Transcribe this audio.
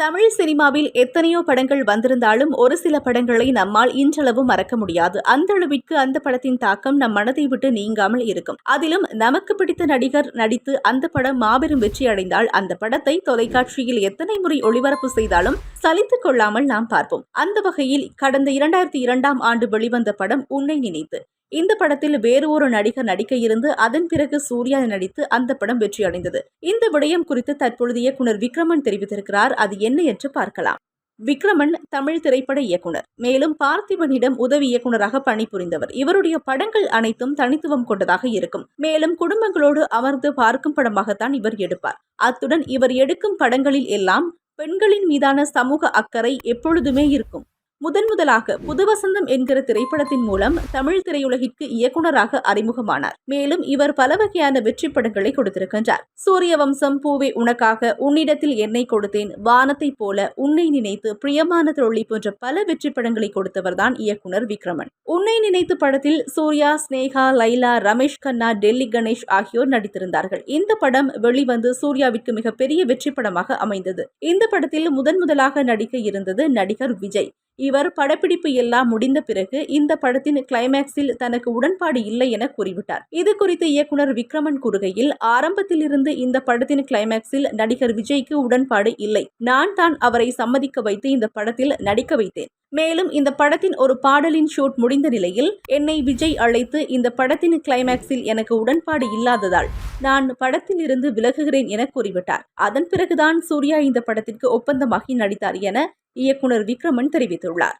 தமிழ் சினிமாவில் எத்தனையோ படங்கள் வந்திருந்தாலும் ஒரு சில படங்களை நம்மால் இன்றளவும் மறக்க முடியாது. அந்த அளவிற்கு அந்த படத்தின் தாக்கம் நம் மனதை விட்டு நீங்காமல் இருக்கும். அதிலும் நமக்கு பிடித்த நடிகர் நடித்து அந்த படம் மாபெரும் வெற்றி அடைந்தால் அந்த படத்தை தொலைக்காட்சியில் எத்தனை முறை ஒளிபரப்பு செய்தாலும் சலித்துக் கொள்ளாமல் நாம் பார்ப்போம். அந்த வகையில் கடந்த இரண்டாயிரத்தி இரண்டாம் ஆண்டு வெளிவந்த படம் உன்னை நினைத்து. இந்த படத்தில் வேறு ஒரு நடிகர் நடிக்க இருந்து அதன் பிறகு சூர்யா நடித்து அந்த படம் வெற்றி அடைந்தது இந்த விடயம் குறித்து தற்பொழுது இயக்குனர் விக்ரமன் தெரிவித்திருக்கிறார். அது என்ன என்று பார்க்கலாம். விக்ரமன் தமிழ் திரைப்பட இயக்குனர். மேலும் பார்த்திபனிடம் உதவி இயக்குனராக பணிபுரிந்தவர். இவருடைய படங்கள் அனைத்தும் தனித்துவம் கொண்டதாக இருக்கும். மேலும் குடும்பங்களோடு அமர்ந்து பார்க்கும் படமாகத்தான் இவர் எடுப்பார். அத்துடன் இவர் எடுக்கும் படங்களில் எல்லாம் பெண்களின் மீதான சமூக அக்கறை எப்பொழுதுமே இருக்கும். முதன் முதலாக புதுவசந்தம் என்கிற திரைப்படத்தின் மூலம் தமிழ் திரையுலகிற்கு இயக்குனராக அறிமுகமானார். மேலும் இவர் பல வகையான வெற்றி படங்களை கொடுத்திருக்கின்றார். சூரிய வம்சம் பூவே உனக்காக உன்னிடத்தில் என்னை கொடுத்தேன். வானத்தைப் போல உன்னை நினைத்து பிரியமான தொழில் போன்ற பல வெற்றி படங்களை கொடுத்தவர்தான் இயக்குனர் விக்ரமன். உன்னை நினைத்து படத்தில் சூர்யா ஸ்னேகா லைலா ரமேஷ் கண்ணா டெல்லி கணேஷ் ஆகியோர் நடித்திருந்தார்கள். இந்த படம் வெளிவந்து சூர்யாவிற்கு மிகப்பெரிய வெற்றி படமாக அமைந்தது. இந்த படத்தில் முதன் முதலாக நடிக்க இருந்தது நடிகர் விஜய். இவர் படப்பிடிப்பு எல்லாம் முடிந்த பிறகு இந்த படத்தின் கிளைமேக்ஸில் தனக்கு உடன்பாடு இல்லை என கூறிவிட்டார். இது குறித்து இயக்குனர் விக்ரமன் கூறுகையில் ஆரம்பத்தில் இருந்து இந்த படத்தின் கிளைமேக்ஸில் நடிகர் விஜய்க்கு உடன்பாடு இல்லை. நான் தான் அவரை சம்மதிக்க வைத்து இந்த படத்தில் நடிக்க வைத்தேன். மேலும் இந்த படத்தின் ஒரு பாடலின் ஷூட் முடிந்த நிலையில் என்னை விஜய் அழைத்து இந்த படத்தின் கிளைமேக்ஸில் எனக்கு உடன்பாடு இல்லாததால் நான் படத்தில் இருந்து விலகுகிறேன் என கூறிவிட்டார். அதன் பிறகுதான் சூர்யா இந்த படத்திற்கு ஒப்பந்தமாகி நடித்தார் என இயக்குனர் விக்ரமன் தெரிவித்துள்ளார்.